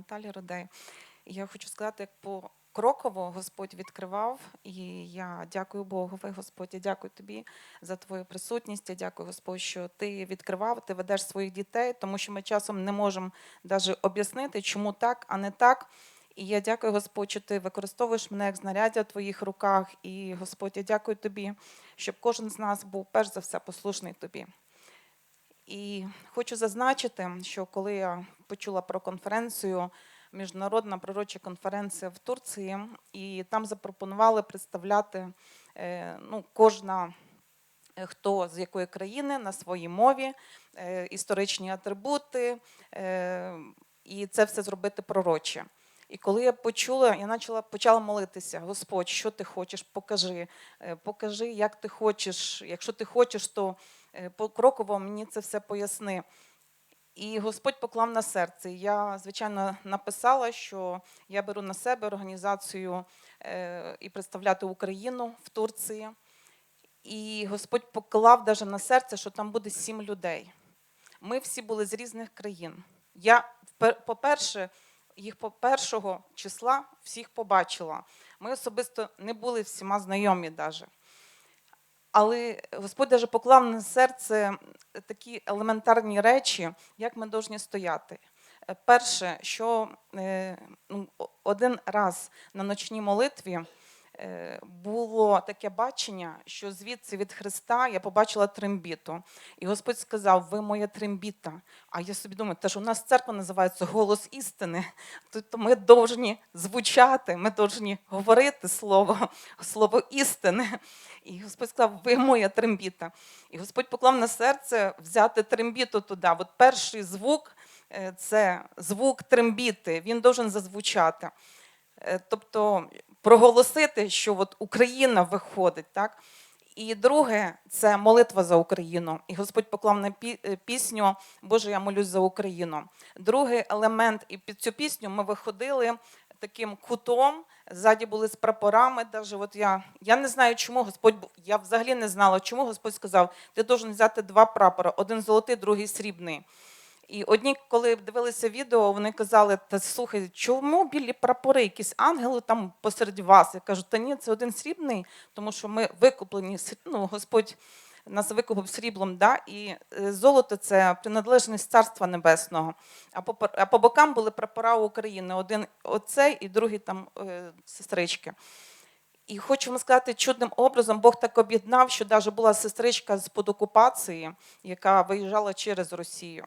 Наталі Родей. Я хочу сказати, як по Кроково Господь відкривав, і я дякую Богові, Господь, я дякую тобі за твою присутність. Я дякую, Господь, що ти відкривав, ти ведеш своїх дітей, тому що ми часом не можемо навіть об'яснити, чому так, а не так. І я дякую, Господь, що ти використовуєш мене як знаряддя в твоїх руках. І Господь, я дякую тобі, щоб кожен з нас був перш за все послушний тобі. І хочу зазначити, що коли я почула про конференцію, міжнародна пророча конференція в Турції, і там запропонували представляти е, ну, кожна, е, хто з якої країни на своїй мові, е, історичні атрибути, і це все зробити пророче. І коли я почула, я почала, почала молитися: Господь, що ти хочеш, покажи, покажи, як ти хочеш. Якщо ти хочеш, то покроково мені це все поясни. І Господь поклав на серце. Я, звичайно, написала, що я беру на себе організацію е, і представляти Україну в Турції. І Господь поклав даже на серце, що там буде сім людей. Ми всі були з різних країн. Я, по-перше, їх по першого числа всіх побачила. Ми особисто не були всіма знайомі навіть. Але Господь даже поклав на серце такі елементарні речі, як ми повинні стояти. Е, Перше, що е, ну, один раз на ночній молитві було таке бачення, що звідси від Христа я побачила трембіту. І Господь сказав: Ви моя трембіта. А я собі думаю, те ж у нас церква називається голос істини. Тобто ми повинні звучати, ми повинні говорити слово, слово істини. І Господь сказав, ви моя трембіта. І Господь поклав на серце взяти трембіту туди. От перший звук е, це звук трембіти, він должен зазвучати. Е, Тобто проголосити, що от Україна виходить, так? І друге це молитва за Україну. І Господь поклав на е, пісню Боже, я молюсь за Україну. Другий елемент, і під цю пісню ми виходили таким кутом. Ззаді були з прапорами. Даже от я, я не знаю, чому Господь я взагалі не знала, чому Господь сказав: ти должен взяти два прапори: один золотий, другий срібний. І одні, коли дивилися відео, вони казали: Та слухай, чому білі прапори, якісь ангели там посеред вас? Я кажу, та ні, це один срібний, тому що ми викуплені, ну, Господь нас викупив сріблом, да? і е, золото це приналежність Царства Небесного. А по, а по бокам були прапора України: один оцей і другий там е, сестрички. І хочу вам сказати, чудним образом Бог так об'єднав, що навіть була сестричка з-под окупації, яка виїжджала через Росію.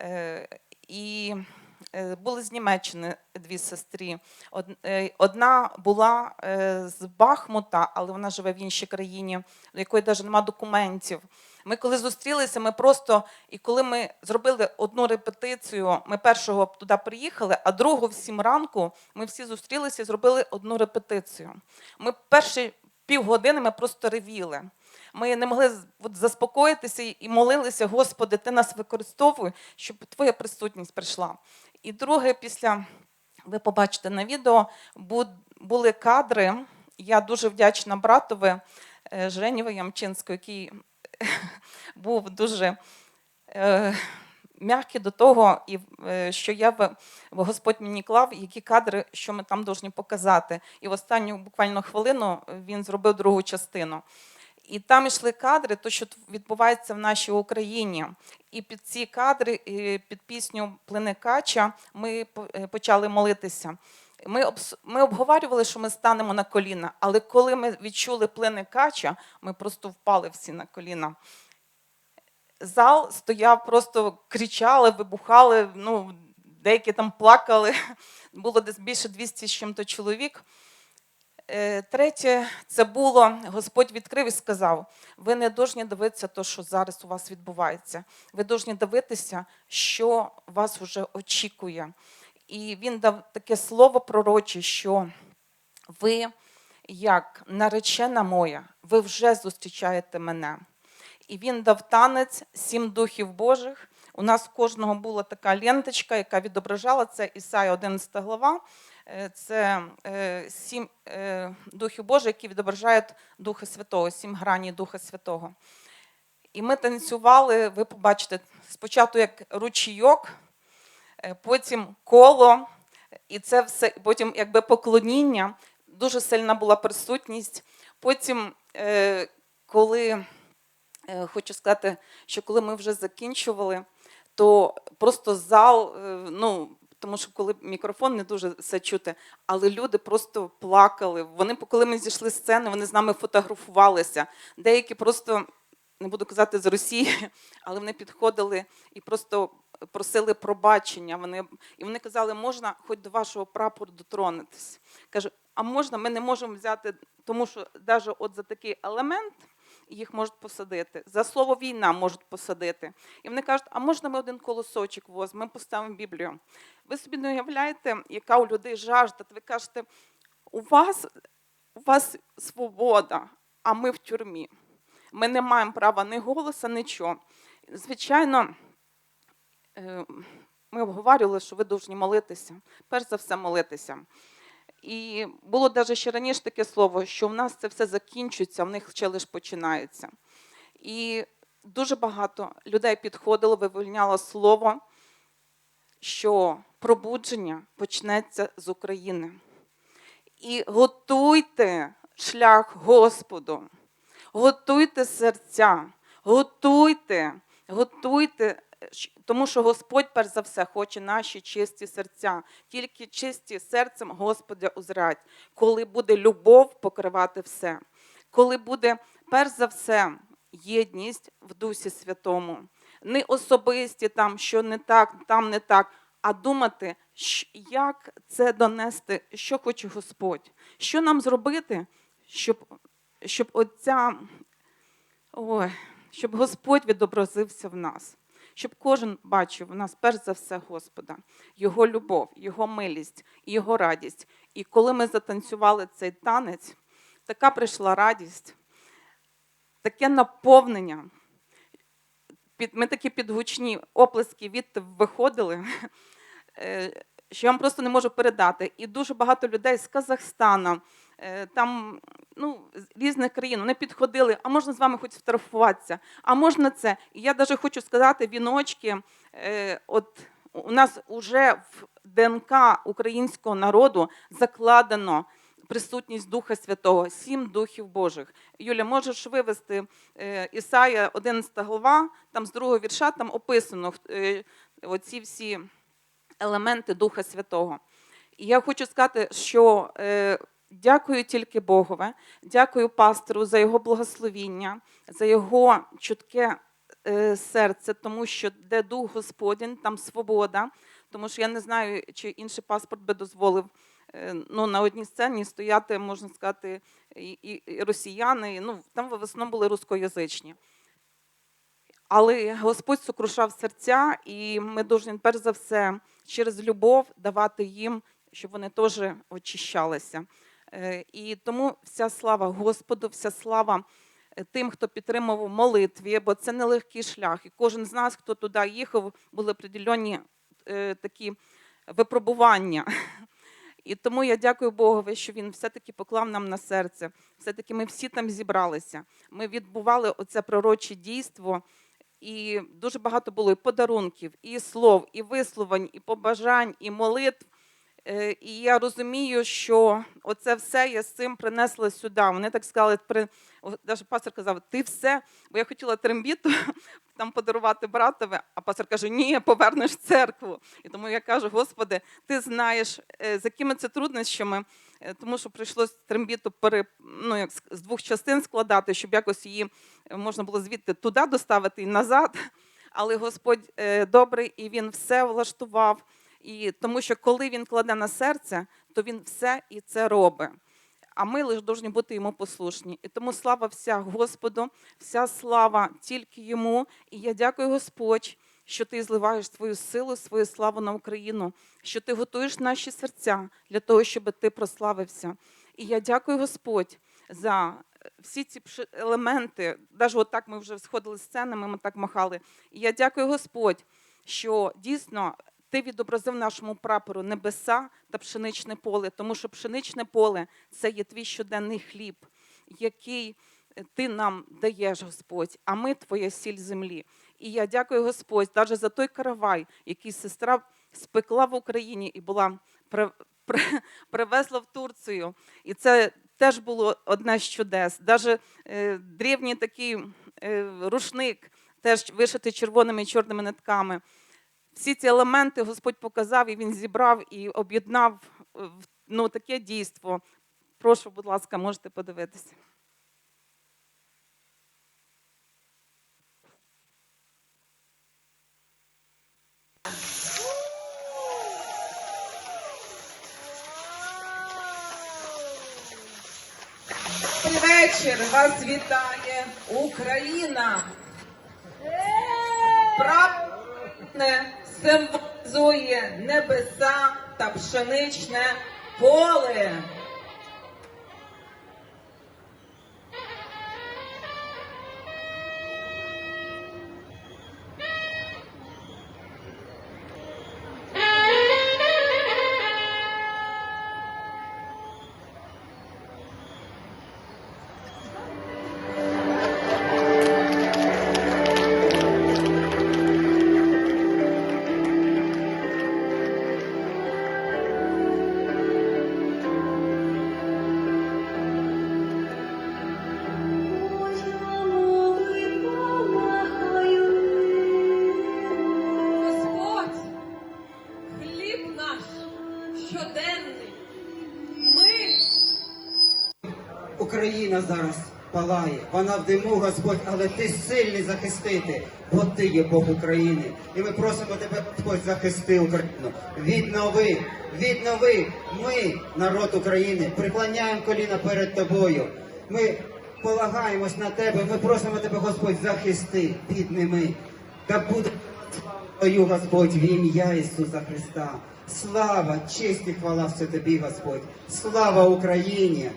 Е, І е, були з Німеччини дві сестри. Е, Одна була з Бахмута, але вона живе в іншій країні, до якої навіть немає документів. Ми коли зустрілися, ми просто, і коли ми зробили одну репетицію, ми першого туди приїхали, а другу в сім ранку ми всі зустрілися і зробили одну репетицію. Ми перші півгодини ми просто ревіли. Ми не могли от, заспокоїтися і молилися, Господи, ти нас використовуй, щоб Твоя присутність прийшла. І друге, після ви побачите на відео, були кадри. Я дуже вдячна братові е, Женєві Ямчинському, який був дуже е, м'який до того, і е, що я в- Господь мені клав, які кадри, що ми там повинні показати. І в останню буквально хвилину він зробив другу частину. І там йшли кадри, то що відбувається в нашій Україні. І під ці кадри, під пісню Плине Кача ми е, почали молитися. Ми, ми обговорювали, що ми станемо на коліна, але коли ми відчули плине кача, ми просто впали всі на коліна. Зал стояв, просто кричали, вибухали, ну, деякі там плакали. Було десь більше 200 з чим-то чоловік. Е, Третє, це було, Господь відкрив і сказав: ви не повинні дивитися те, що зараз у вас відбувається. Ви повинні дивитися, що вас вже очікує. І він дав таке слово пророче, що ви, як наречена моя, ви вже зустрічаєте мене. І він дав танець сім духів Божих. У нас кожного була така ленточка, яка відображала це Ісая 11 глава. Е, Це е, сім е, духів Божих, які відображають Духа Святого, сім грані Духа Святого. І ми танцювали, ви побачите, спочатку як ручійок, потім коло, і це все, потім якби поклоніння, дуже сильна була присутність. Потім, коли хочу сказати, що коли ми вже закінчували, то просто зал, ну тому що коли мікрофон не дуже все чути, але люди просто плакали. Вони, коли ми зійшли з сцени, вони з нами фотографувалися. Деякі просто не буду казати з Росії, але вони підходили і просто просили пробачення. Вони і вони казали, можна хоч до вашого прапору дотронутись. Каже, а можна, ми не можемо взяти, тому що навіть от за такий елемент їх можуть посадити. За слово війна можуть посадити. І вони кажуть, а можна ми один колосочок возьмемо, ми поставимо Біблію. Ви собі не уявляєте, яка у людей жажда. Ви кажете, у вас, у вас свобода, а ми в тюрмі. Ми не маємо права ні голоса, нічого. Звичайно, е, ми обговорювали, що ви повинні молитися. Перш за все, молитися. І було навіть ще раніше таке слово, що в нас це все закінчується, в них ще лише починається. І дуже багато людей підходило, вивільняло слово, що пробудження почнеться з України. І готуйте шлях Господу, готуйте серця, готуйте, готуйте, тому що Господь, перш за все, хоче наші чисті серця. Тільки чисті серцем Господа узрять, коли буде любов покривати все, коли буде, перш за все, єдність в Дусі Святому. Не особисті там, що не так, там не так, а думати, як це донести, що хоче Господь, що нам зробити, щоб, щоб оця, ой, щоб Господь відобразився в нас, щоб кожен бачив в нас, перш за все, Господа, Його любов, Його милість Його радість. І коли ми затанцювали цей танець, така прийшла радість, таке наповнення. Ми такі підгучні оплески від виходили, е, що я вам просто не можу передати. І дуже багато людей з Казахстана, там ну, різних країн, вони підходили, а можна з вами хоч сфотографуватися, а можна це. І я навіть хочу сказати, віночки, е, от у нас вже в ДНК українського народу закладено присутність Духа Святого, сім духів Божих. Юля, можеш вивести е, Ісая 11 глава, там з другого вірша там описано е, оці всі елементи Духа Святого. І я хочу сказати, що е, дякую тільки Богове, дякую пастору за його благословіння, за його чутке е, серце, тому що де Дух Господень, там свобода. Тому що я не знаю, чи інший паспорт би дозволив е, ну, на одній сцені стояти, можна сказати, і, і, росіяни. і, Ну, там в основному були рускоязичні. Але Господь сокрушав серця, і ми повинні перш за все через любов давати їм, щоб вони теж очищалися. Е, І тому вся слава Господу, вся слава е, тим, хто підтримував молитві, бо це нелегкий шлях. І кожен з нас, хто туди їхав, були определені е, такі випробування. І тому я дякую Богові, що він все-таки поклав нам на серце. Все-таки ми всі там зібралися. Ми відбували оце пророче дійство. І дуже багато було і подарунків, і слов, і висловень, і побажань, і молитв. Е, І я розумію, що оце все я з цим принесла сюди. Вони так сказали, при... навіть пастор казав, ти все, бо я хотіла трембіту там подарувати братові, а пастор каже, ні, повернеш церкву. І тому я кажу, Господи, ти знаєш, е, з якими це труднощами, е, тому що прийшлось трембіту пере, ну, як з- двох частин складати, щоб якось її можна було звідти туди доставити і назад. Але Господь добрий і він все влаштував. І тому що коли він кладе на серце, то він все і це робить. А ми лише повинні бути йому послушні. І тому слава вся Господу, вся слава тільки йому. І я дякую Господь, що ти зливаєш свою силу, свою славу на Україну, що ти готуєш наші серця для того, щоб ти прославився. І я дякую Господь за е, всі ці елементи. Навіть отак ми вже сходили з сценами, ми так махали. І я дякую Господь, що дійсно ти відобразив нашому прапору небеса та пшеничне поле, тому що пшеничне поле це є твій щоденний хліб, який е, ти нам даєш, Господь, а ми твоя сіль землі. І я дякую Господь, навіть за той каравай, який сестра спекла в Україні і була при, при, привезла в Турцію. І це теж було одне з чудес. Даже е, древній такий е, рушник, теж вишитий червоними і чорними нитками. Всі ці елементи Господь показав і він зібрав і об'єднав е, в ну, таке дійство. Прошу, будь ласка, можете подивитися. Вечір. Вас вітає Україна. Прапне символізує небеса та пшеничне поле. Зараз палає, вона в диму, Господь, але ти сильний захистити, бо ти є Бог України. І ми просимо тебе, Господь, захисти Україну. Віднови, віднови. Ми, народ України, приклоняємо коліна перед тобою. Ми полагаємось на тебе. Ми просимо тебе, Господь, захисти, підними. Та буде Твою, Господь, в ім'я Ісуса Христа. Слава, честь і хвала все тобі, Господь. Слава Україні!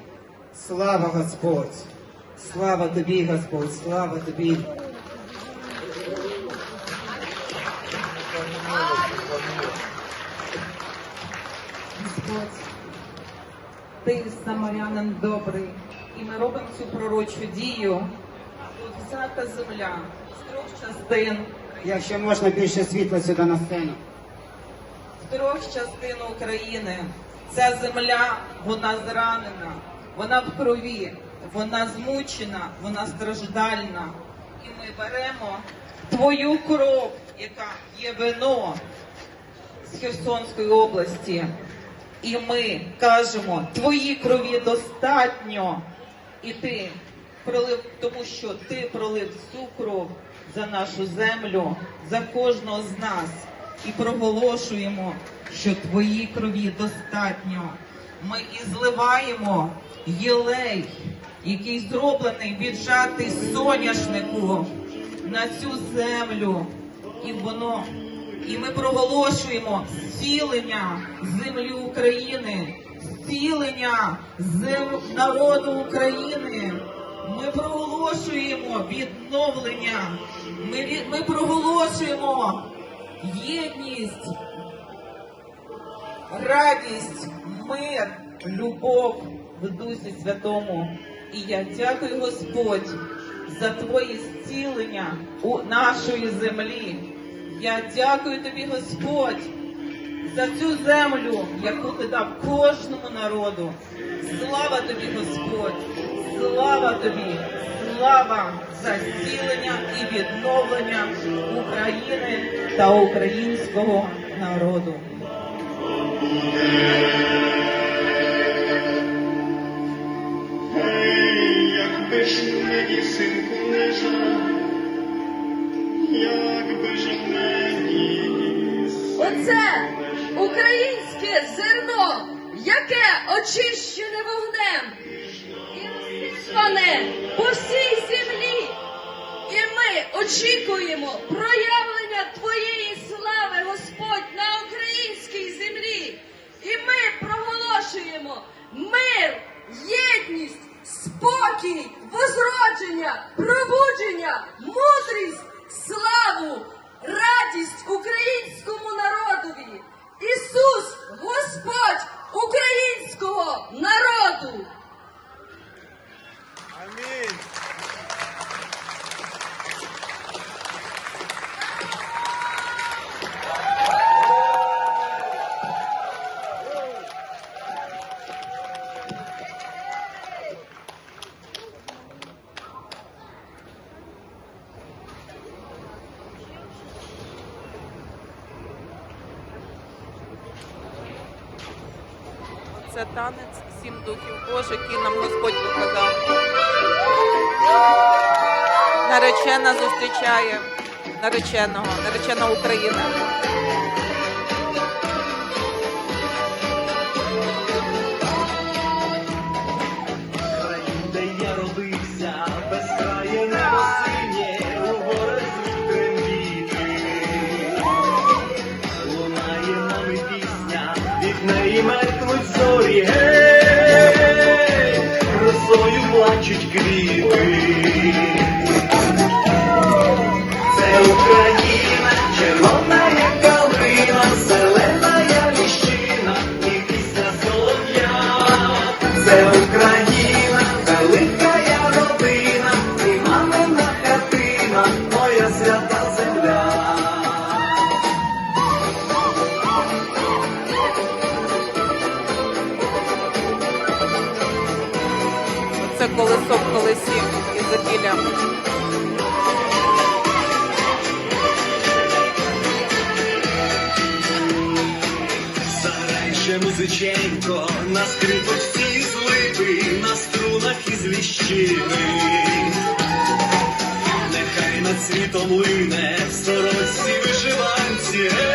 Слава Господь! Слава тобі, Господь! Слава тобі! Господь, ти самарянин добрий, і ми робимо цю пророчу дію. Тут взята земля з трьох частин, Якщо можна більше світла сюди на сцену. з трьох частин України. Ця земля, вона зранена, вона в крові, вона змучена, вона страждальна. І ми беремо твою кров, яка є вино з Херсонської області. І ми кажемо, твої крові достатньо. І ти пролив, тому що ти пролив всю кров за нашу землю, за кожного з нас. І проголошуємо, що твої крові достатньо. Ми і зливаємо єлей, який зроблений віджатий соняшнику на цю землю. І воно і ми проголошуємо зцілення землі України, зцілення зем... народу України. Ми проголошуємо відновлення. Ми, ми проголошуємо єдність, радість, мир, любов в Дусі Святому. І я дякую Господь за твої зцілення у нашої землі. Я дякую тобі, Господь, за цю землю, яку ти дав кожному народу. Слава тобі, Господь! Слава тобі! Слава за зцілення і відновлення України та українського народу. Ж мені синку лежав, якби ж мені оце українське зерно, яке очищене вогнем і розсипане по всій землі. І ми очікуємо проявлення Твоєї слави, Господь, на українській землі. І ми проголошуємо мир, єдність, спокій, возродження, пробудження, мудрість, славу, радість українському народові. Ісус, Господь українського народу. це танець сім духів Божих, який нам Господь показав. Наречена зустрічає нареченого, наречена Україна. Гей, росою плачуть квіти. Це Україна, світом лине в сорочці вишиванці.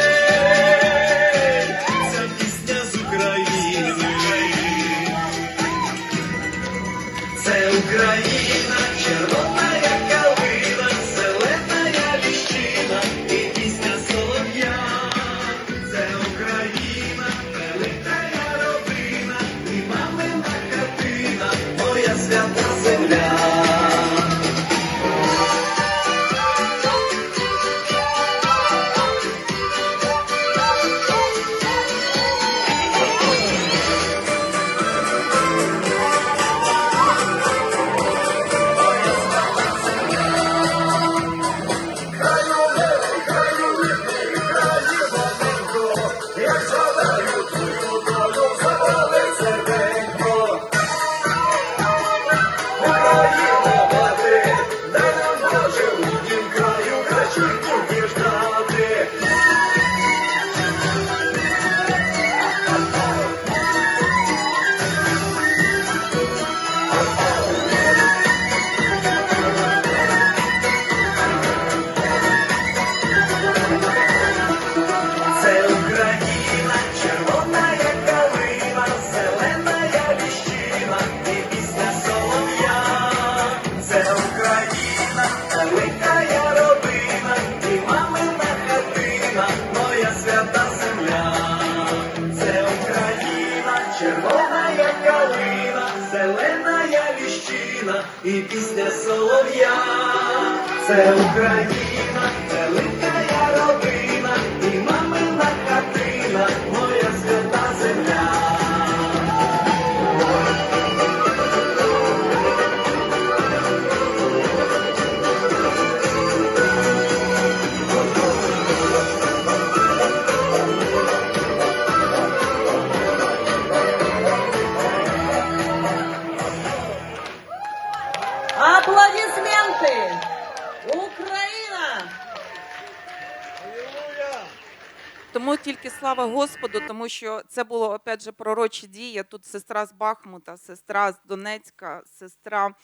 Це Україна, Господу, тому що це було опять же пророчі дії. Тут сестра з Бахмута, сестра з Донецька, сестра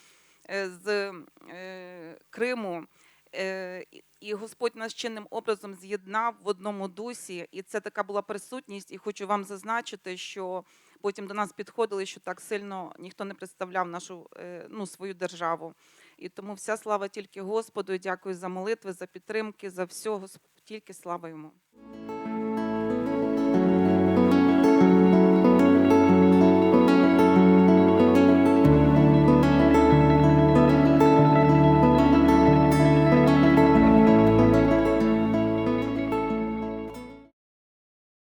е, з е, Криму. Е, і- Господь нас чинним образом з'єднав в одному дусі, і це така була присутність. І хочу вам зазначити, що потім до нас підходили, що так сильно ніхто не представляв нашу ну, свою державу. І тому вся слава тільки Господу. Дякую за молитви, за підтримки, за все. Тільки слава йому.